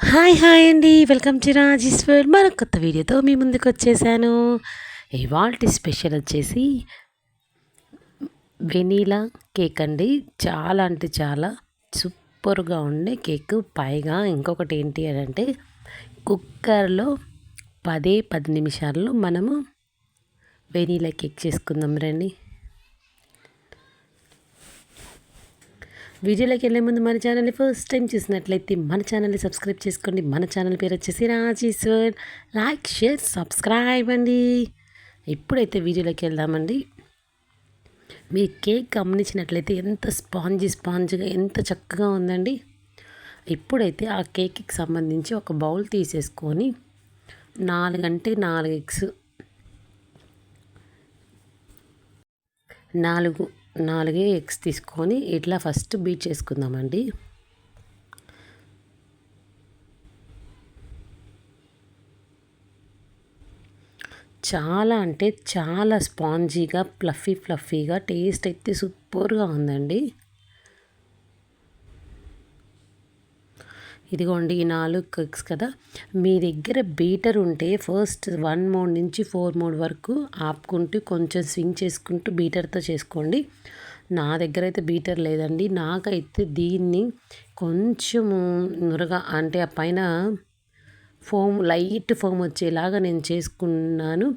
Hi hi అండి. Welcome to Rajeshwar మరొక కొత్త వీడియోతో మీ ముందుకు వచ్చేసాను. ఇవాల్టి స్పెషల్ వచ్చేసి వెనీలా కేక్ అండి. చాలా అంటే చాలా సూపర్గా ఉండే కేక్. పైగా ఇంకొకటి ఏంటి అని అంటే కుక్కర్లో పదే పది నిమిషాల్లో మనము వెనీలా కేక్ చేసుకుందాం రండి. వీడియోలోకి వెళ్ళే ముందు మన ఛానల్ని ఫస్ట్ టైం చూసినట్లయితే మన ఛానల్ని సబ్స్క్రైబ్ చేసుకోండి. మన ఛానల్ పేరు వచ్చేసి రాజేశ్వర్. లైక్ షేర్ సబ్స్క్రైబ్ అండి. ఇప్పుడైతే వీడియోలోకి వెళ్దామండి. మీరు కేక్ గమనించినట్లయితే ఎంత స్పాంజీ స్పాంజ్గా ఎంత చక్కగా ఉందండి. ఇప్పుడైతే ఆ కేక్కి సంబంధించి ఒక బౌల్ తీసేసుకొని నాలుగంటే నాలుగు ఎగ్స్ నాలుగు నాలుగే ఎగ్స్ తీసుకొని ఇట్లా ఫస్ట్ బీట్ చేసుకుందామండి. చాలా అంటే చాలా స్పాంజీగా ఫ్లఫీ ఫ్లఫీగా టేస్ట్ అయితే సూపర్గా ఉందండి. ఇదిగోండి ఈ నాలుగు కుక్స్ కదా. మీ దగ్గర బీటర్ ఉంటే ఫస్ట్ వన్ మోడ్ నుంచి ఫోర్ మోడ్ వరకు ఆపుకుంటూ కొంచెం స్వింగ్ చేసుకుంటూ బీటర్తో చేసుకోండి. నా దగ్గర అయితే బీటర్ లేదండి. నాకైతే దీన్ని కొంచెము నురగా అంటే ఆ పైన ఫోమ్ లైట్ ఫోమ్ వచ్చేలాగా నేను చేసుకున్నాను.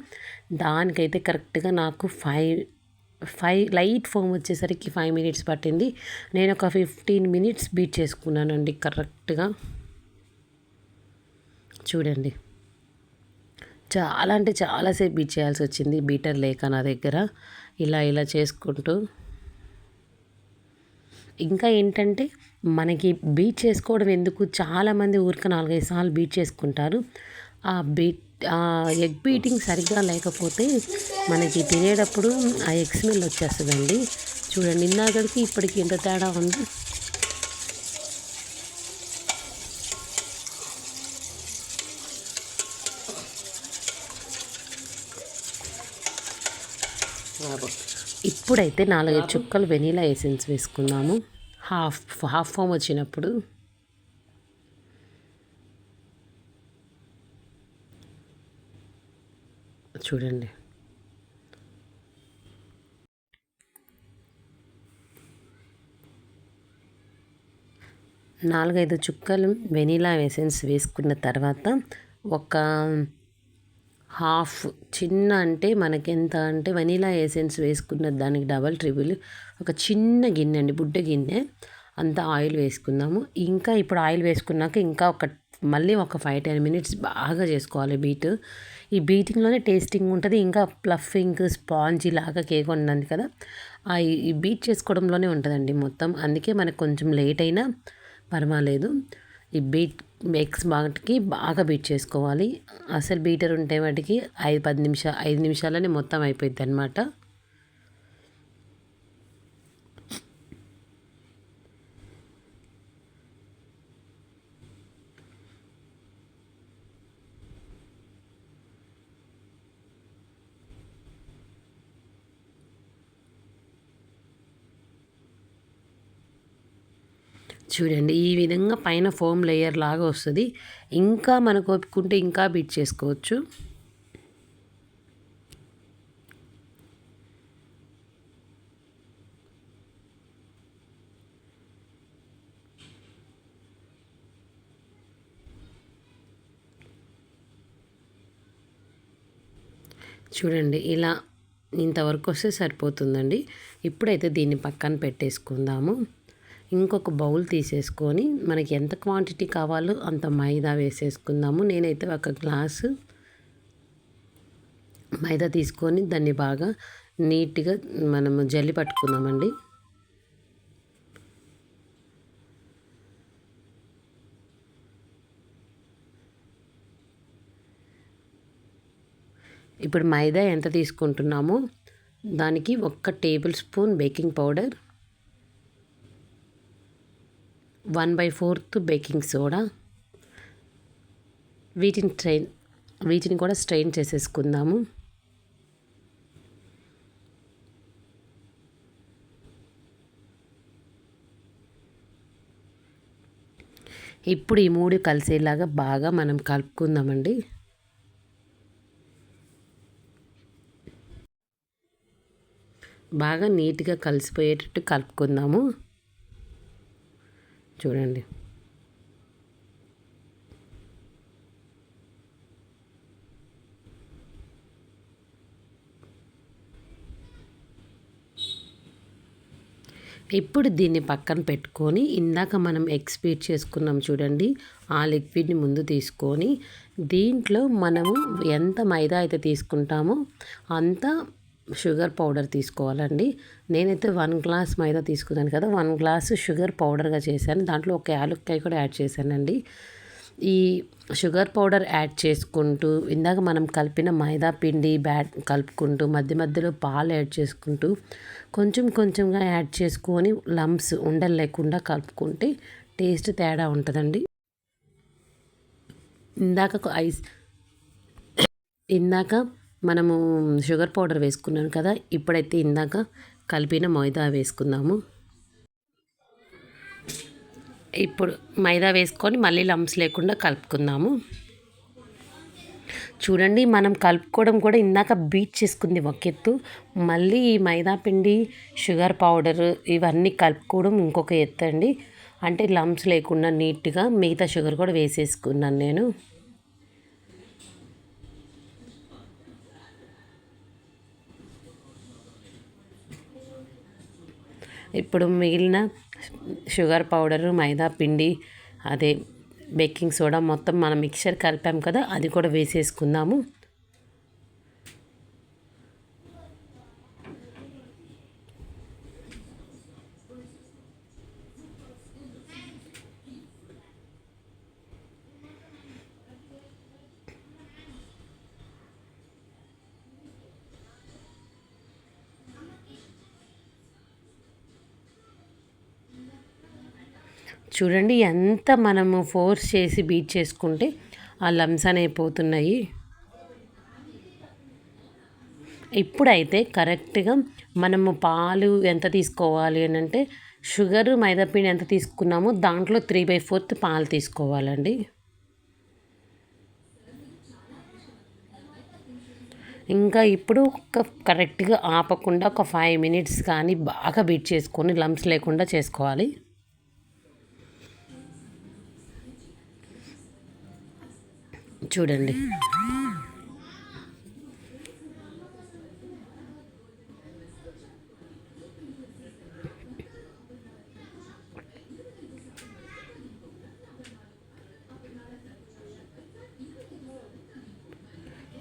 దానికైతే కరెక్ట్గా నాకు ఫైవ్ ఫైవ్ లైట్ ఫోమ్ వచ్చేసరికి ఫైవ్ మినిట్స్ పట్టింది. నేను ఒక ఫిఫ్టీన్ మినిట్స్ బీట్ చేసుకున్నానండి కరెక్ట్గా. చూడండి. చాలా అంటే చాలాసేపు బీట్ చేయాల్సి వచ్చింది బీటర్ లేక నా దగ్గర. ఇలా ఇలా చేసుకుంటూ. ఇంకా ఏంటంటే మనకి బీట్ చేసుకోవడం ఎందుకు? చాలామంది ఊరికి నాలుగైదు సార్లు బీట్ చేసుకుంటారు. ఆ బీట్ ఎగ్ బీటింగ్ సరిగ్గా లేకపోతే మనకి తినేటప్పుడు ఆ ఎగ్ స్మెల్ వచ్చేస్తుందండి. చూడండి నిన్నగడికి ఇప్పటికి ఎంత తేడా ఉంది. ఇప్పుడైతే నాలుగైదు చుక్కలు వెనీలా ఎసెన్స్ వేసుకున్నాము హాఫ్ హాఫ్ ఫామ్ వచ్చినప్పుడు చూడండి. నాలుగైదు చుక్కలు వెనీలా ఎసెన్స్ వేసుకున్న తర్వాత ఒక హాఫ్ చిన్న అంటే మనకి ఎంత అంటే వెనీలా ఎసెన్స్ వేసుకున్న దానికి డబల్ ట్రిబుల్ ఒక చిన్న గిన్నె అండి బుడ్డ గిన్నె. అంత ఆయిల్ వేసుకుందాము ఇంకా ఇప్పుడు ఆయిల్ వేసుకున్నాక ఇంకా ఒక మళ్ళీ ఒక ఫైవ్ టెన్ మినిట్స్ బాగా చేసుకోవాలి బీట్. ఈ బీటింగ్లోనే టేస్టింగ్ ఉంటుంది. ఇంకా ప్లఫింగ్ స్పాంజీ లాగా కేక్ ఉన్నది కదా. ఈ బీట్ చేసుకోవడంలోనే ఉంటుందండి మొత్తం. అందుకే మనకు కొంచెం లేట్ అయినా పర్వాలేదు. ఈ బీట్ ఎగ్స్ బాటికి బాగా బీట్ చేసుకోవాలి. అసలు బీటర్ ఉంటే వాటికి ఐదు పది నిమిషాలు ఐదు నిమిషాలనే మొత్తం అయిపోయింది అనమాట చూడండి. ఈ విధంగా పైన ఫోమ్ లేయర్ లాగా వస్తుంది. ఇంకా మనకు ఒప్పుకుంటే ఇంకా బీట్ చేసుకోవచ్చు. చూడండి ఇలా ఇంతవరకు వస్తే సరిపోతుందండి. ఇప్పుడైతే దీన్ని పక్కన పెట్టేసుకుందాము. ఇంకొక బౌల్ తీసేసుకొని మనకి ఎంత క్వాంటిటీ కావాలో అంత మైదా వేసేసుకుందాము. నేనైతే ఒక గ్లాసు మైదా తీసుకొని దాన్ని బాగా నీట్గా మనము జల్లి పట్టుకుందామండి. ఇప్పుడు మైదా ఎంత తీసుకుంటున్నామో దానికి ఒక్క tablespoon baking powder one by fourth baking soda వీటిని ట్రైన్ వీటిని కూడా స్ట్రెయిన్ చేసేసుకుందాము. ఇప్పుడు ఈ మూడు కలిసేలాగా బాగా మనం కలుపుకుందామండి. బాగా నీట్గా కలిసిపోయేటట్టు కలుపుకుందాము. చూడండి. ఇప్పుడు దీన్ని పక్కన పెట్టుకొని ఇందాక మనం ఎక్స్పీర్ చేసుకున్నాం చూడండి ఆ లిక్విడ్ని ముందు తీసుకొని దీంట్లో మనము ఎంత మైదా అయితే తీసుకుంటామో అంత షుగర్ పౌడర్ తీసుకోవాలండి. నేనైతే వన్ గ్లాస్ మైదా తీసుకున్నాను కదా వన్ గ్లాస్ షుగర్ పౌడర్గా చేశాను. దాంట్లో ఒక యాలక్కాయ కూడా యాడ్ చేశానండి. ఈ షుగర్ పౌడర్ యాడ్ చేసుకుంటూ ఇందాక మనం కలిపిన మైదా పిండి బ్యాట్ కలుపుకుంటూ మధ్య మధ్యలో పాలు యాడ్ చేసుకుంటూ కొంచెం కొంచెంగా యాడ్ చేసుకొని లంప్స్ ఉండలు లేకుండా కలుపుకుంటే టేస్ట్ తేడా ఉంటుందండి. ఇందాక ఐస్ ఇందాక మనము షుగర్ పౌడర్ వేసుకున్నాను కదా ఇప్పుడైతే ఇందాక కలిపిన మైదా వేసుకుందాము. ఇప్పుడు మైదా వేసుకొని మళ్ళీ లంప్స్ లేకుండా కలుపుకుందాము. చూడండి మనం కలుపుకోవడం కూడా ఇందాక బీట్ చేసుకుంది ఒక ఎత్తు. మళ్ళీ ఈ మైదా పిండి షుగర్ పౌడర్ ఇవన్నీ కలుపుకోవడం ఇంకొక ఎత్తు అండి. అంటే లంప్స్ లేకుండా నీట్గా మిగతా షుగర్ కూడా వేసేసుకున్నాను నేను. ఇప్పుడు మిగిలిన షుగర్ పౌడరు మైదా పిండి అదే బేకింగ్ సోడా మొత్తం మనం మిక్చర్ కలిపాం కదా అది కూడా వేసేసుకుందాము. చూడండి ఎంత మనము ఫోర్స్ చేసి బీట్ చేసుకుంటే ఆ లమ్స్ అనేవి పోతున్నాయి. ఇప్పుడైతే కరెక్ట్గా మనము పాలు ఎంత తీసుకోవాలి అని అంటే షుగరు మైదాపిండి ఎంత తీసుకున్నామో దాంట్లో త్రీ బై ఫోర్త్ పాలు తీసుకోవాలండి. ఇంకా ఇప్పుడు ఒక కరెక్ట్గా ఆపకుండా ఒక ఫైవ్ మినిట్స్ కానీ బాగా బీట్ చేసుకొని లమ్స్ లేకుండా చేసుకోవాలి. చూడండి.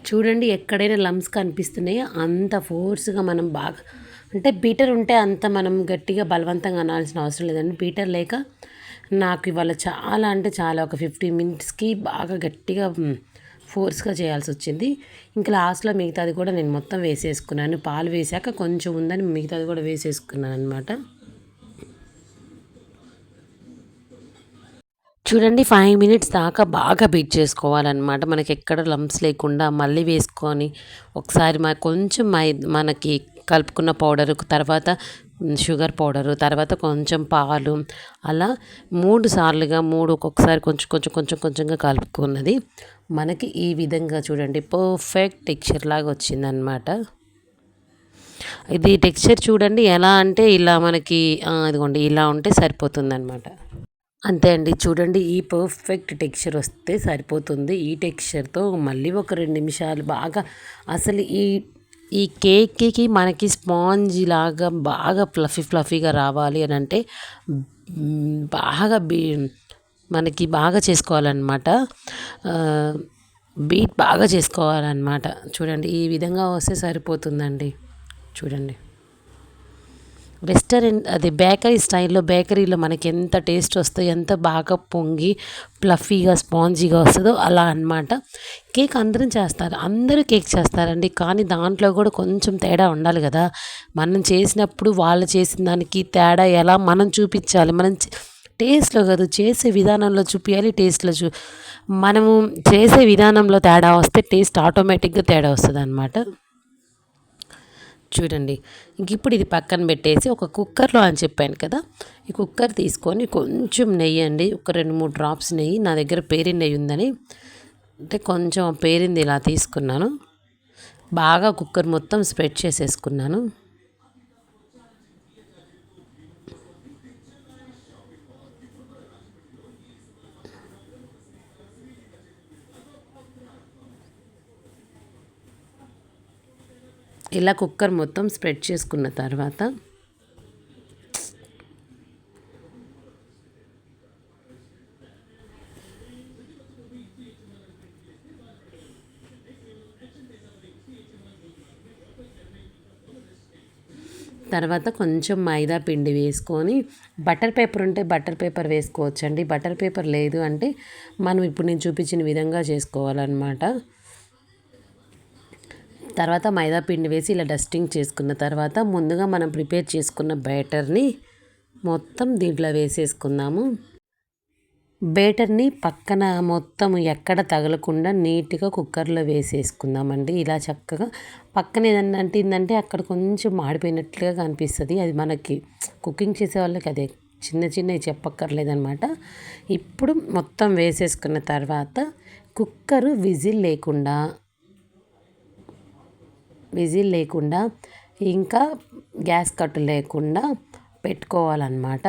చూడండి ఎక్కడైనా లమ్స్ కనిపిస్తున్నాయో అంత ఫోర్స్గా మనం బాగా అంటే బీటర్ ఉంటే అంత మనం గట్టిగా బలవంతంగా అనాల్సిన అవసరం లేదండి. బీటర్ లేక నాకు ఇవాళ చాలా అంటే చాలా ఒక ఫిఫ్టీ మినిట్స్కి బాగా గట్టిగా ఫోర్స్గా చేయాల్సి వచ్చింది. ఇంకా లాస్ట్లో మిగతాది కూడా నేను మొత్తం వేసేసుకున్నాను. పాలు వేసాక కొంచెం ఉందని మిగతాది కూడా వేసేసుకున్నాను అనమాట చూడండి ఫైవ్ మినిట్స్ దాకా బాగా బీట్ చేసుకోవాలన్నమాట. మనకి ఎక్కడ లంప్స్ లేకుండా మళ్ళీ వేసుకొని ఒకసారి మా కొంచెం మై మనకి కలుపుకున్న పౌడర్ తర్వాత షుగర్ పౌడరు తర్వాత కొంచెం పాలు అలా మూడు సార్లుగా మూడు ఒక్కొక్కసారి కొంచెం కొంచెం కొంచెం కొంచెంగా కలుపుకున్నది. మనకి ఈ విధంగా చూడండి పర్ఫెక్ట్ టెక్చర్ లాగా వచ్చిందనమాట ఇది టెక్స్చర్ చూడండి ఎలా అంటే ఇలా మనకి అదిగోండి ఇలా ఉంటే సరిపోతుందన్నమాట. అంతే అండి చూడండి ఈ పర్ఫెక్ట్ టెక్స్చర్ వస్తే సరిపోతుంది. ఈ టెక్స్చర్తో మళ్ళీ ఒక రెండు నిమిషాలు బాగా అసలు ఈ ఈ కేక్కి మనకి స్పాంజ్ లాగా బాగా ఫ్లఫీ ఫ్లఫీగా రావాలి అని అంటే బాగా బీ మనకి బాగా చేసుకోవాలన్నమాట. బీట్ బాగా చేసుకోవాలన్నమాట. చూడండి ఈ విధంగా వస్తే సరిపోతుందండి. చూడండి. రెస్టారెంట్ అది బేకరీ స్టైల్లో బేకరీలో మనకి ఎంత టేస్ట్ వస్తుందో ఎంత బాగా పొంగి ప్లఫీగా స్పాంజీగా వస్తుందో అలా అనమాట కేక్ అందరం చేస్తారు. అందరూ కేక్ చేస్తారండి. కానీ దాంట్లో కూడా కొంచెం తేడా ఉండాలి కదా. మనం చేసినప్పుడు వాళ్ళు చేసిన దానికి తేడా ఎలా మనం చూపించాలి? మనం టేస్ట్లో కాదు చేసే విధానంలో చూపించాలి టేస్ట్లో చూ మనము చేసే విధానంలో తేడా వస్తే టేస్ట్ ఆటోమేటిక్గా తేడా వస్తుంది అనమాట చూడండి. ఇంక ఇప్పుడు ఇది పక్కన పెట్టేసి ఒక కుక్కర్లో అని చెప్పాను కదా ఈ కుక్కర్ తీసుకొని కొంచెం నెయ్యి అండి ఒక రెండు మూడు డ్రాప్స్ నెయ్యి నా దగ్గర పేరిన నెయ్యి ఉందని. అంటే కొంచెం పేరింది ఇలా తీసుకున్నాను. బాగా కుక్కర్ మొత్తం స్ప్రెడ్ చేసేసుకున్నాను. ఇలా కుక్కర్ మొత్తం స్ప్రెడ్ చేసుకున్న తర్వాత తర్వాత కొంచెం మైదా పిండి వేసుకొని బటర్ పేపర్ ఉంటే బటర్ పేపర్ వేసుకోవచ్చండి. బటర్ పేపర్ లేదు అంటే మనం ఇప్పుడు నేను చూపించిన విధంగా చేసుకోవాలన్నమాట. తర్వాత మైదా పిండి వేసి ఇలా డస్టింగ్ చేసుకున్న తర్వాత ముందుగా మనం ప్రిపేర్ చేసుకున్న బ్యాటర్ని మొత్తం దీంట్లో వేసేసుకుందాము. బేటర్ని పక్కన మొత్తం ఎక్కడ తగలకుండా నీట్గా కుక్కర్లో వేసేసుకుందామండి. ఇలా చక్కగా పక్కన ఏదన్నా అంటిందంటే అక్కడ కొంచెం మాడిపోయినట్లుగా కనిపిస్తుంది. అది మనకి కుకింగ్ చేసే వాళ్ళకి అదే చిన్న చిన్నవి చెప్పక్కర్లేదనమాట ఇప్పుడు మొత్తం వేసేసుకున్న తర్వాత కుక్కరు విజిల్ లేకుండా విజిల్ లేకుండా ఇంకా గ్యాస్ కట్టు లేకుండా పెట్టుకోవాలన్నమాట.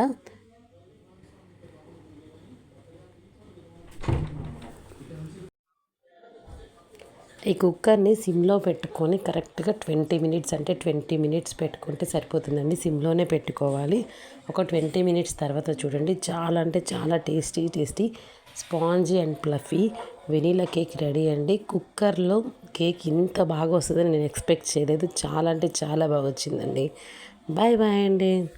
ఈ కుక్కర్ని సిమ్లో పెట్టుకొని కరెక్ట్గా ట్వంటీ మినిట్స్ అంటే ట్వంటీ మినిట్స్ పెట్టుకుంటే సరిపోతుందండి. సిమ్లోనే పెట్టుకోవాలి. ఒక ట్వంటీ మినిట్స్ తర్వాత చూడండి. చాలా అంటే చాలా tasty tasty spongy and fluffy vanilla cake ready అండి. కుక్కర్లో కేక్ ఇంత బాగా వస్తుందని నేను ఎక్స్పెక్ట్ చేయలేదు. చాలా అంటే చాలా బాగా వచ్చిందండి. బాయ్ బాయ్ అండి.